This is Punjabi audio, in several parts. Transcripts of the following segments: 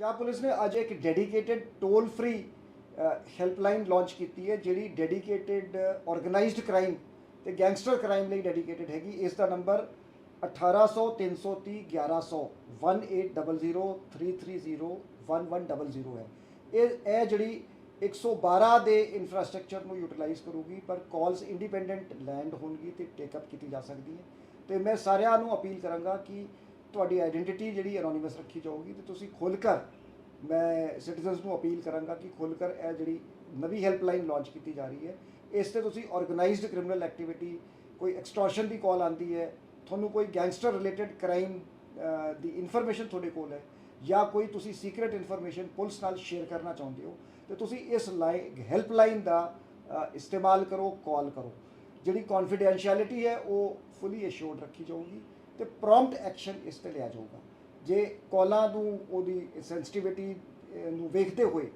ਪੰਜਾਬ ਪੁਲਿਸ ਨੇ ਅੱਜ ਇੱਕ dedicated toll free helpline launch ਕੀਤੀ ਹੈ, ਜਿਹੜੀ ਡੈਡੀਕੇਟਿਡ ਆਰਗੇਨਾਈਜ਼ਡ ਕ੍ਰਾਈਮ ਤੇ ਗੈਂਗਸਟਰ ਕ੍ਰਾਈਮ ਲਈ ਡੈਡੀਕੇਟਿਡ ਹੈਗੀ। ਇਸ ਦਾ ਨੰਬਰ 1800 330 1100 180033011100 ਹੈ। ਇਹ ਇਹ ਜਿਹੜੀ 112 ਦੇ ਇਨਫਰਾਸਟ੍ਰਕਚਰ ਨੂੰ ਯੂਟਿਲਾਈਜ਼ ਕਰੂਗੀ, ਪਰ ਕਾਲਸ ਇੰਡੀਪੈਂਡੈਂਟ ਲੈਂਡ ਹੋਣਗੀ ਤੇ ਟੇਕ ਅਪ ਕੀਤੀ ਜਾ ਸਕਦੀ ਹੈ। ਤੇ ਮੈਂ ਸਾਰਿਆਂ ਨੂੰ ਅਪੀਲ ਕਰਾਂਗਾ ਕਿ ਤੁਹਾਡੀ ਆਇਡੈਂਟੀਟੀ ਜਿਹੜੀ ਐਨੋਨਿਮਸ ਰੱਖੀ ਜਾਊਗੀ ਤੇ ਤੁਸੀਂ ਖੁੱਲ੍ਹ ਕਰ ਮੈਂ ਸਿਟੀਜ਼ਨਸ ਨੂੰ ਅਪੀਲ ਕਰਾਂਗਾ ਕਿ ਖੁੱਲ੍ਹ ਕਰ ਇਹ ਜਿਹੜੀ ਨਵੀਂ ਹੈਲਪਲਾਈਨ ਲਾਂਚ ਕੀਤੀ ਜਾ ਰਹੀ ਹੈ, ਇਸ ਤੇ ਤੁਸੀਂ ਆਰਗੇਨਾਈਜ਼ਡ ਕ੍ਰਿਮੀਨਲ ਐਕਟੀਵਿਟੀ ਕੋਈ ਐਕਸਟੋਰਸ਼ਨ ਦੀ ਕਾਲ ਆਂਦੀ ਹੈ, ਤੁਹਾਨੂੰ ਕੋਈ ਗੈਂਗਸਟਰ ਰਿਲੇਟਡ ਕ੍ਰਾਈਮ ਦੀ ਇਨਫੋਰਮੇਸ਼ਨ ਤੁਹਾਡੇ ਕੋਲ ਹੈ, ਜਾਂ ਕੋਈ ਤੁਸੀਂ ਸੀਕ੍ਰੀਟ ਇਨਫੋਰਮੇਸ਼ਨ ਪੁਲਿਸ ਨਾਲ ਸ਼ੇਅਰ ਕਰਨਾ ਚਾਹੁੰਦੇ ਹੋ, ਤੇ ਤੁਸੀਂ ਇਸ ਲਾਈਨ ਹੈਲਪਲਾਈਨ ਦਾ ਇਸਤੇਮਾਲ ਕਰੋ ਕਾਲ ਕਰੋ। ਜਿਹੜੀ ਕੌਨਫੀਡੈਂਸ਼ੀਅਲਿਟੀ ਹੈ, ਉਹ ਫੁੱਲੀ ਅਸ਼ੋਰਡ ਰੱਖੀ ਜਾਊਗੀ। ਤੇ ਪ੍ਰੋਮਪਟ ਐਕਸ਼ਨ ਇਸ ਤੇ ਲਿਆ ਜਾਊਗਾ। ਜੇ ਕਾਲਾਂ ਨੂੰ ਉਹਦੀ ਸੈਂਸਿਟੀਵਿਟੀ ਨੂੰ ਵੇਖਦੇ ਹੋਏ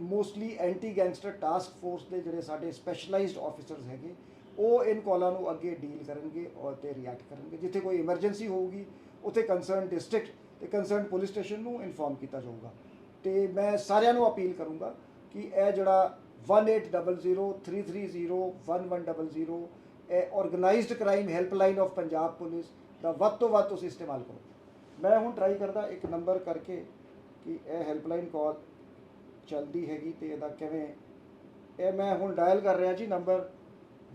mostly anti gangster task force ਦੇ ਜਿਹੜੇ ਸਾਡੇ ਸਪੈਸ਼ਲਾਈਜ਼ਡ ਆਫੀਸਰਸ ਹੈਗੇ, ਉਹ ਇਨ ਕਾਲਾਂ ਨੂੰ ਅੱਗੇ ਡੀਲ ਕਰਨਗੇ ਔਰ ਤੇ ਰਿਐਕਟ ਕਰਨਗੇ। ਜਿੱਥੇ ਕੋਈ ਐਮਰਜੈਂਸੀ ਹੋਊਗੀ, ਉੱਥੇ ਕੰਸਰਨ ਡਿਸਟ੍ਰਿਕਟ ਤੇ ਕੰਸਰਨ ਪੁਲਿਸ ਸਟੇਸ਼ਨ ਨੂੰ ਇਨਫੋਰਮ ਕੀਤਾ ਜਾਊਗਾ। ਤੇ ਮੈਂ ਸਾਰਿਆਂ ਨੂੰ ਅਪੀਲ ਕਰੂੰਗਾ ਕਿ ਇਹ ਜਿਹੜਾ 180033011100 ਇਹ organised crime helpline of Punjab police ਦਾ ਵੱਧ ਤੋਂ ਵੱਧ ਤੁਸੀਂ ਇਸਤੇਮਾਲ ਕਰੋ। ਮੈਂ ਹੁਣ ਟਰਾਈ ਕਰਦਾ ਇੱਕ ਨੰਬਰ ਕਰਕੇ ਕਿ ਇਹ ਹੈਲਪਲਾਈਨ ਕਾਲ ਚੱਲਦੀ ਹੈਗੀ ਤੇ ਇਹਦਾ ਕਿਵੇਂ ਇਹ ਮੈਂ ਹੁਣ ਡਾਇਲ ਕਰ ਰਿਹਾ ਜੀ ਨੰਬਰ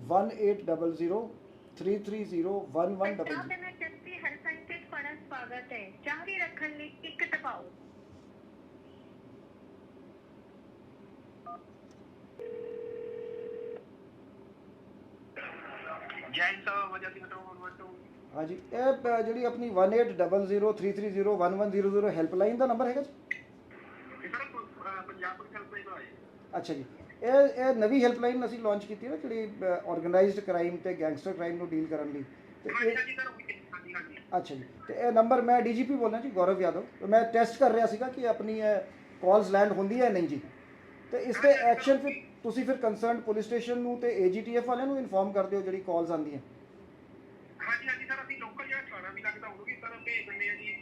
180033011100 ਪੰਜਾਬ ਦੇ ਵਿੱਚ ਜਨਤੀ ਹੈਲਪਲਾਈਨ ਤੇ ਤੁਹਾਡਾ ਸਵਾਗਤ ਹੈ। ਜਾਰੀ ਰੱਖਣ ਲਈ ਇੱਕ ਦਬਾਓ ਜੈਨ ਸਾਹਿਬ ਸਿੰਘ ਤੋਂ। ਹਾਂਜੀ ਇਹ ਜਿਹੜੀ ਆਪਣੀ 180033011100 ਹੈਲਪਲਾਈਨ ਦਾ ਨੰਬਰ ਹੈਗਾ ਜੀ? ਇਹ ਸਰ ਪੰਜਾਬ ਪੁਲਿਸ ਹੈਲਪਲਾਈਨ ਤੋਂ ਆਏ ਅੱਛਾ ਜੀ। ਇਹ ਇਹ ਨਵੀਂ ਹੈਲਪਲਾਈਨ ਅਸੀਂ ਲਾਂਚ ਕੀਤੀ ਹੈ ਨਾ ਜਿਹੜੀ ਆਰਗੇਨਾਈਜ਼ਡ ਕ੍ਰਾਈਮ ਤੇ ਗੈਂਗਸਟਰ ਕ੍ਰਾਈਮ ਨੂੰ ਡੀਲ ਕਰਨ ਲਈ। ਤੇ ਹਾਂਜੀ ਇਹ ਹਾਂਜੀ ਸਰ ਉਹੀ ਹਾਂਜੀ ਹਾਂਜੀ। ਅੱਛਾ ਜੀ। ਤੇ ਇਹ ਨੰਬਰ ਮੈਂ ਡੀਜੀਪੀ ਬੋਲਣਾ ਜੀ ਗੌਰਵ ਯਾਦਵ। ਤੇ ਮੈਂ ਟੈਸਟ ਕਰ ਰਿਹਾ ਸੀਗਾ ਕਿ ਆਪਣੀ ਇਹ ਕਾਲਸ ਲੈਂਡ ਹੁੰਦੀ ਹੈ ਨਹੀਂ ਜੀ। ਤੇ ਇਸ ਤੇ ਐਕਸ਼ਨ ਫਿਰ ਤੁਸੀਂ ਫਿਰ ਕੰਸਰਨਡ ਪੁਲਿਸ ਸਟੇਸ਼ਨ ਨੂੰ ਤੇ ਏਜੀਟੀਐਫ ਵਾਲਿਆਂ ਨੂੰ ਇਨਫੋਰਮ ਕਰ ਦਿਓ ਜਿਹੜੀ ਕਾਲਸ ਆਉਂਦੀਆਂ। ਹਾਂਜੀ ਹਾਂਜੀ ਸਰ ਅਸੀਂ ਲੋਕਲ ਜਿਹੜਾ ਥਾਣਾ ਵੀ ਲੱਗਦਾ ਉਹਨੂੰ ਵੀ ਸਰ ਭੇਜ ਦਿੰਦੇ ਆ ਜੀ।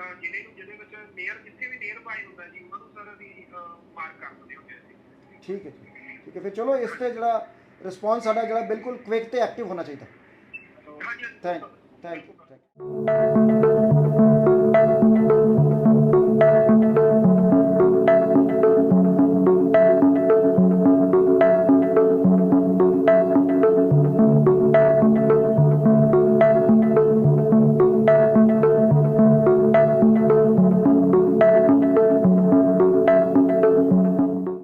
ਅਹ ਜ਼ਿਲ੍ਹੇ ਨੂੰ ਜਿਹਦੇ ਵਿੱਚ ਨੀਅਰ ਜਿੱਥੇ ਵੀ ਨੀਅਰ ਬਾਈ ਹੁੰਦਾ ਜੀ ਉਹਨਾਂ ਨੂੰ ਸਰ ਅਸੀਂ ਮਾਰਕ ਕਰ ਦਿੰਦੇ ਹੁੰਦੇ ਹਾਂ ਜੀ ਠੀਕ ਹੈ ਜੀ ਠੀਕ ਹੈ। ਫਿਰ ਚਲੋ ਇਸ ਤੇ ਜਿਹੜਾ ਰਿਸਪੌਂਸ ਸਾਡਾ ਜਿਹੜਾ ਬਿਲਕੁਲ ਕੁਇਕ ਤੇ ਐਕਟਿਵ ਹੋਣਾ ਚਾਹੀਦਾ। ਹਾਂਜੀ ਹਾਂਜੀ। Thank thank you